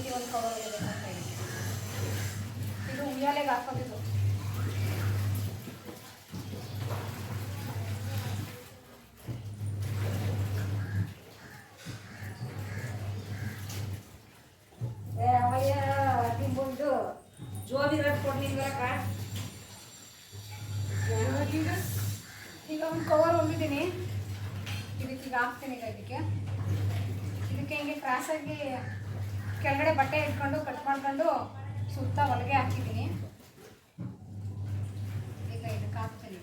ಅವರಿಗೆ ಒಂದು ಕವರ್ ಹೋಗಬೇಕಂತ ಇದು ಉಯ್ಯಾಲೆಗೆ ಹಾಕೋದಿದ್ದು ಅವಯ್ಯ ತಿಂಬುಂಡು ಜೋಬಿರಟ್ಟು ಕೊಡ್ಲಿಂಗರಕ್ಕ ಈಗ ಒಂದು ಕವರ್ ಹೊಂದಿದ್ದೀನಿ ಇದಕ್ಕೆ ಈಗ ಹಾಕ್ತೀನಿ ಈಗ ಇದಕ್ಕೆ. ಇದಕ್ಕೆ ಹಿಂಗೆ ಕ್ರಾಸಾಗಿ ಕೆಳಗಡೆ ಬಟ್ಟೆ ಇಟ್ಕೊಂಡು ಕಟ್ ಮಾಡ್ಕೊಂಡು ಸುತ್ತ ಹೊಲಿಗೆ ಹಾಕಿದ್ದೀನಿ. ಈಗ ಇದಕ್ಕೆ ಹಾಕ್ತೀನಿ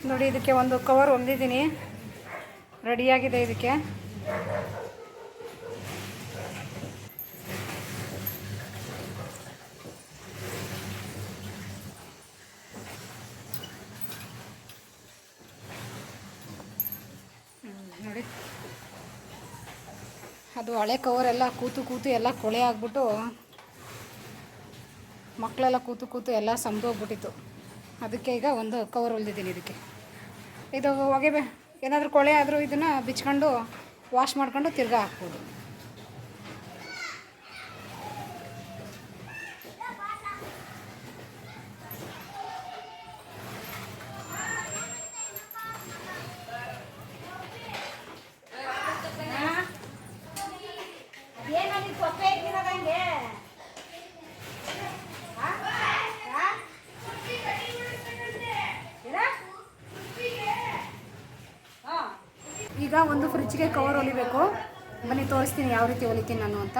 ಈಗ ನೋಡಿ, ಇದಕ್ಕೆ ಒಂದು ಕವರ್ ಹೊಂದಿದ್ದೀನಿ. ರೆಡಿಯಾಗಿದೆ ಇದಕ್ಕೆ. ನೋಡಿ. ಅದು ಹಳೆ ಕವರ್ ಎಲ್ಲ ಕೂತು ಕೂತು ಎಲ್ಲ ಕೊಳೆ ಆಗ್ಬಿಟ್ಟು ಮಕ್ಕಳೆಲ್ಲ ಕೂತು ಕೂತು ಎಲ್ಲ ಸಂದೋಗ್ಬಿಟ್ಟಿತ್ತು. ಅದಕ್ಕೆ ಈಗ ಒಂದು ಕವರ್ ಹೊಲ್ದಿದ್ದೀನಿ ಇದಕ್ಕೆ. ಇದು ಹೊಗೆ ಏನಾದರೂ ಕೊಳೆ ಆದರೂ ಇದನ್ನು ಬಿಚ್ಕೊಂಡು ವಾಶ್ ಮಾಡ್ಕೊಂಡು ತಿರ್ಗಾ ಹಾಕ್ಬೋದು. ಈಗ ಒಂದು ಫ್ರಿಜ್ಗೆ ಕವರ್ ಹೊಲಿಬೇಕು. ಬನ್ನಿ ತೋರಿಸ್ತೀನಿ ಯಾವ ರೀತಿ ಹೊಲಿತೀನಿ ನಾನು ಅಂತ.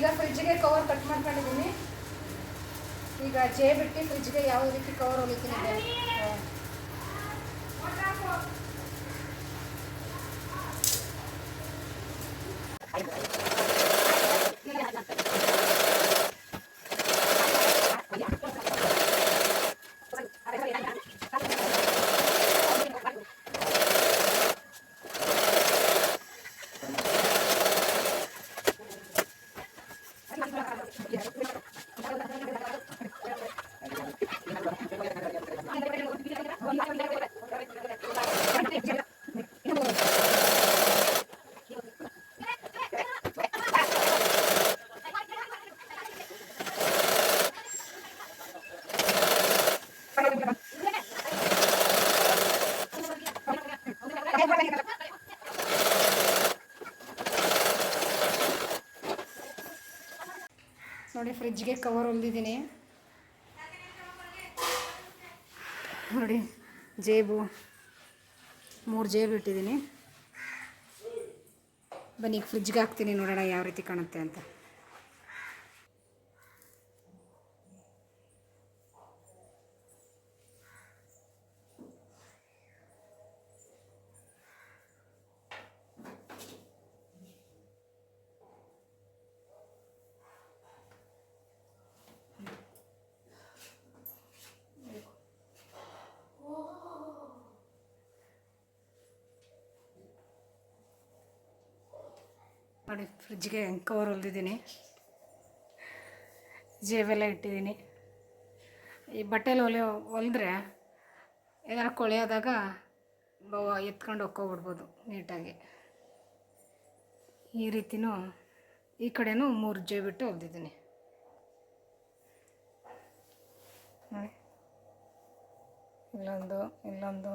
ಈಗ ಫ್ರಿಜ್ಗೆ ಕವರ್ ಕಟ್ ಮಾಡ್ಕೊಂಡಿದ್ದೀನಿ. ಈಗ ಜೇ ಬಿಟ್ಟು ಫ್ರಿಜ್ಗೆ ಯಾವ ರೀತಿ ಕವರ್ ಹೊಲಿತೀನಿ ನೋಡಿ ಫ್ರಿಜ್ಗೆ ಕವರ್ ಹೊಲ್ದಿದ್ದೀನಿ. ನೋಡಿ, ಜೇಬು, ಮೂರು ಜೇಬು ಇಟ್ಟಿದ್ದೀನಿ. ಬನ್ನಿ, ಈಗ ಫ್ರಿಜ್ಗೆ ಹಾಕ್ತೀನಿ ನೋಡೋಣ ಯಾವ ರೀತಿ ಕಾಣುತ್ತೆ ಅಂತ. ನೋಡಿ ಫ್ರಿಜ್ಗೆ ಕವರ್ ಹೊಲ್ದಿದ್ದೀನಿ. ಜೇಬೆಲ್ಲ ಇಟ್ಟಿದ್ದೀನಿ. ಈ ಬಟ್ಟೆಲಿ ಹೊಲಿಯೋ ಹೊಲಿದ್ರೆ ಏನಾರು ಕೊಳೆಯೋದಾಗ ಎತ್ಕೊಂಡು ಹೊಕ್ಕೋಗ್ಬಿಡ್ಬೋದು ನೀಟಾಗಿ. ಈ ರೀತಿನೂ ಈ ಕಡೆನೂ ಮೂರು ಜೇಬಿಟ್ಟು ಹೊಲ್ದಿದ್ದೀನಿ. ನೋಡಿ. ಇಲ್ಲೊಂದು ಇಲ್ಲೊಂದು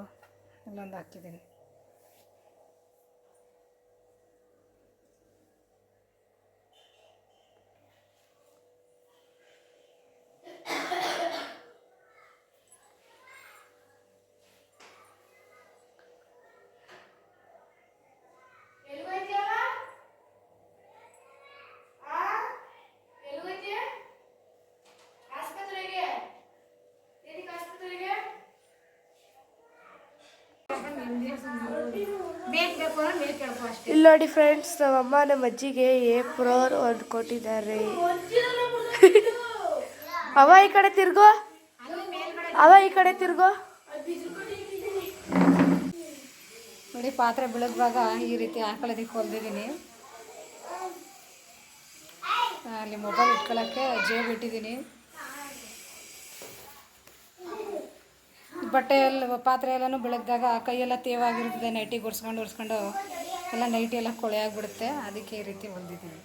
ಇಲ್ಲೊಂದು ಹಾಕಿದ್ದೀನಿ. ಇಲ್ಲಿ ನೋಡಿ ಫ್ರೆಂಡ್ಸ್ ನಮ್ಮ ಅಮ್ಮ ನಮ್ಮ ಅಜ್ಜಿಗೆ ಎ ಪ್ರೋರ್ ಒಂದು ಕೊಟ್ಟಿದ್ದಾರೆ ಅವ ಈ ಕಡೆ ತಿರ್ಗೋ. ಅವ ಈ ಕಡೆ ತಿರ್ಗೋ. ನೋಡಿ ಪಾತ್ರೆ ಬೀಳದ್ವಾಗ ಈ ರೀತಿ ಹಾಕೊಳ್ಳೋದಕ್ಕೆ ಹೊಲ್ದಿದ್ದೀನಿ ಅಲ್ಲಿ ಮೊಬೈಲ್ ಇಟ್ಕೊಳ್ಳೋಕ್ಕೆ ಜೇಬ್ ಇಟ್ಟಿದ್ದೀನಿ. ಬಟ್ಟೆ ಎಲ್ಲ, ಪಾತ್ರೆ ಎಲ್ಲನೂ ಬೆಳಗ್ದಾಗ ಕೈಯೆಲ್ಲ ತೇವಾಗಿರ್ತದೆ ನೈಟಿ ಗುಡ್ಸ್ಕೊಂಡು ಉರ್ಸ್ಕೊಂಡು ಎಲ್ಲ ನೈಟಿ ಎಲ್ಲ ಕೊಳೆ ಆಗಿಬಿಡುತ್ತೆ. ಅದಕ್ಕೆ ಈ ರೀತಿ ಹೊಂದಿದ್ದೀನಿ